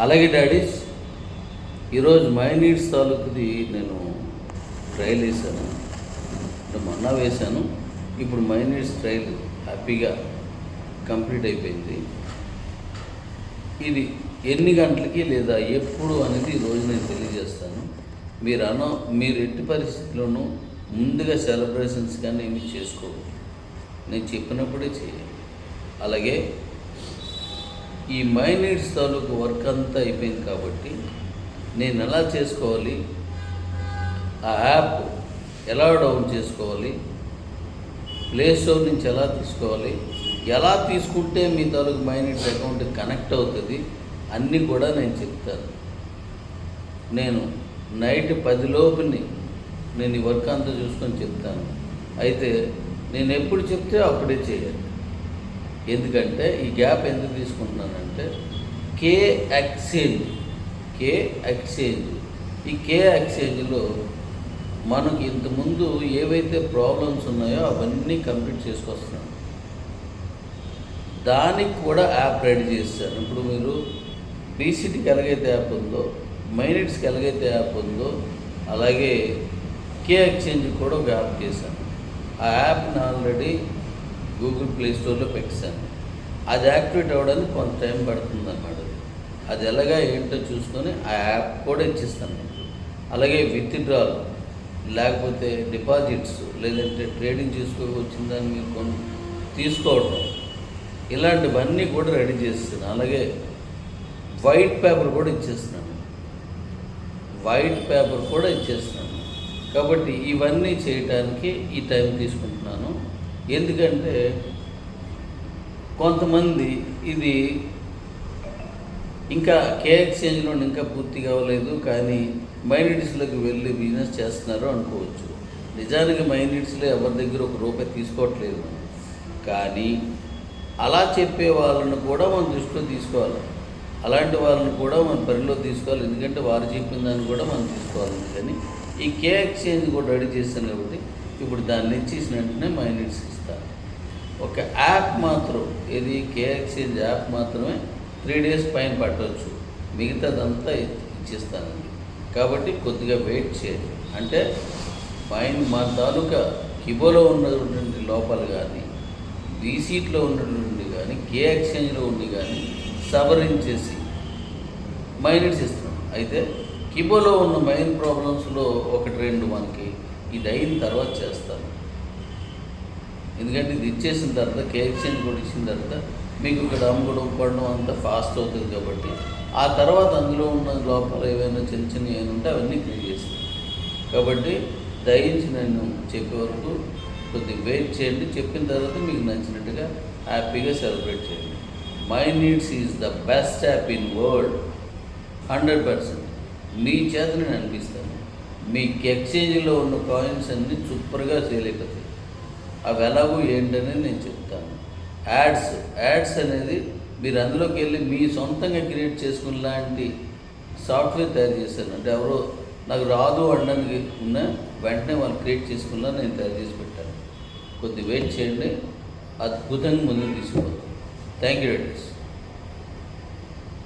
అలాగే డాడీస్ ఈరోజు my needs తాలూకుది నేను ట్రయల్ వేసాను మొన్న వేశాను. ఇప్పుడు మై నీడ్స్ ట్రయల్ హ్యాపీగా కంప్లీట్ అయిపోయింది. ఇది ఎన్ని గంటలకి లేదా ఎప్పుడు అనేది ఈరోజు నేను తెలియజేస్తాను. మీరు అనో మీరు ఎట్టి పరిస్థితుల్లోనూ ముందుగా సెలబ్రేషన్స్ కానీ ఏమి చేసుకోవద్దు. నేను చెప్పినప్పుడే చేయాలి. అలాగే ఈ మైనీడ్స్ తాలూకు వర్క్ అంతా అయిపోయింది కాబట్టి నేను ఎలా చేసుకోవాలి? ఆ యాప్ ఎలా డౌన్ చేసుకోవాలి? ప్లే స్టోర్ నుంచి ఎలా తీసుకోవాలి? ఎలా తీసుకుంటే మీ తాలూకు మై అకౌంట్ కనెక్ట్ అవుతుంది? అన్నీ కూడా నేను చెప్తాను. నేను నైట్ పది లోపుని నేను ఈ వర్క్ అంతా చూసుకొని చెప్తాను. అయితే నేను ఎప్పుడు చెప్తే అప్పుడే చేయాలి. ఎందుకంటే ఈ గ్యాప్ ఎందుకు తీసుకుంటున్నానంటే కే ఎక్స్చేంజ్ కే ఎక్స్చేంజ్. ఈ కే ఎక్స్చేంజ్లో మనకి ఇంతకుముందు ఏవైతే ప్రాబ్లమ్స్ ఉన్నాయో అవన్నీ కంప్లీట్ చేసుకొస్తున్నాను. దానికి కూడా యాప్ రెడీ చేస్తాను ఇప్పుడు మీరు బీసీటీకి ఎలాగైతే యాప్ ఉందో మైనిట్స్కి ఎలాగైతే యాప్ ఉందో అలాగే కే ఎక్స్చేంజ్ కూడా ఒక యాప్ చేశాను. ఆ యాప్ని ఆల్రెడీ గూగుల్ ప్లే స్టోర్లో పెట్టాను అది యాక్టివేట్ అవ్వడానికి కొంత టైం పడుతుంది అన్నమాట అది ఎలాగా ఏంటో చూసుకొని ఆ యాప్ కూడా ఇచ్చిస్తాను మీకు అలాగే విత్డ్రాల్ లేకపోతే డిపాజిట్స్ లేదంటే ట్రేడింగ్ చేసుకో మీరు కొన్ని తీసుకోవడం ఇలాంటివన్నీ కూడా రెడీ చేస్తాను అలాగే వైట్ పేపర్ కూడా ఇచ్చేస్తున్నాను. వైట్ పేపర్ కూడా ఇచ్చేస్తున్నాను. కాబట్టి ఇవన్నీ చేయటానికి ఈ టైం తీసుకుంటున్నాను. ఎందుకంటే కొంతమంది ఇది ఇంకా కే ఎక్స్చేంజ్లో ఇంకా పూర్తి కావలేదు కానీ మైనిటీస్లోకి వెళ్ళి బిజినెస్ చేస్తున్నారు అనుకోవచ్చు. నిజానికి మైనిటీస్లో ఎవరి దగ్గర ఒక రూపాయి తీసుకోవట్లేదు. కానీ అలా చెప్పే వాళ్ళను కూడా మనం దృష్టిలో తీసుకోవాలి. అలాంటి వాళ్ళని కూడా మనం పరిలో తీసుకోవాలి. ఎందుకంటే వారు చెప్పిన దాన్ని కూడా మనం తీసుకోవాలి. కానీ ఈ కే ఎక్స్చేంజ్ కూడా రెడీ చేస్తాను కాబట్టి ఇప్పుడు దాన్ని ఇచ్చేసిన వెంటనే మైనిట్స్ ఇస్తాను ఒక యాప్ మాత్రం ఇది కే ఎక్స్చేంజ్ యాప్ మాత్రమే త్రీ డేస్ పైన పట్టవచ్చు మిగతాదంతా ఇచ్చేస్తానండి. కాబట్టి కొద్దిగా వెయిట్ చేయండి. అంటే పైన మా తాలూకా కిబోలో ఉన్నటువంటి లోపాలు కానీ బీసీట్లో ఉన్నటువంటి కానీ కే ఎక్స్చేంజ్లో ఉండి కానీ సవరించేసి మైనట్స్ ఇస్తున్నాం. అయితే కిబోలో ఉన్న మైన్ ప్రాబ్లమ్స్లో ఒకటి రెండు మనకి ఇది అయిన తర్వాత చేస్తాను. ఎందుకంటే ఇది ఇచ్చేసిన తర్వాత కే ఎక్స్చేంజ్ కూడా ఇచ్చిన తర్వాత మీకు ఇక్కడ అమ్ముకోవడం పడడం అంతా ఫాస్ట్ అవుతుంది కాబట్టి ఆ తర్వాత అందులో ఉన్న లోపల ఏవైనా చిన్న చిన్న ఏమైనా ఉంటే అవన్నీ క్లియర్ చేస్తాను. కాబట్టి దయించి నేను చెప్పే వరకు కొద్దిగా వెయిట్ చేయండి. చెప్పిన తర్వాత మీకు నచ్చినట్టుగా హ్యాపీగా సెలబ్రేట్ చేయండి. My needs is the best app in world hundred percent మీ చేత నేను అనిపిస్తాను. మీ ఎక్స్చేంజ్లో ఉన్న కాయిన్స్ అన్నీ సూపర్గా చేయలేకపోతాయి అవి ఎలాగో ఏంటనేది నేను చెప్తాను. యాడ్స్ యాడ్స్ అనేది మీరు అందులోకి వెళ్ళి మీ సొంతంగా క్రియేట్ చేసుకున్న లాంటి సాఫ్ట్వేర్ తయారు చేశాను. అంటే ఎవరో నాకు రాదు అనడానికి ఉన్న వెంటనే వాళ్ళు క్రియేట్ చేసుకున్నా నేను తయారు చేసి పెట్టాను. కొద్ది వెయిట్ చేయండి. అద్భుతంగా ముందుకు తీసుకుపోతాను. Thank you days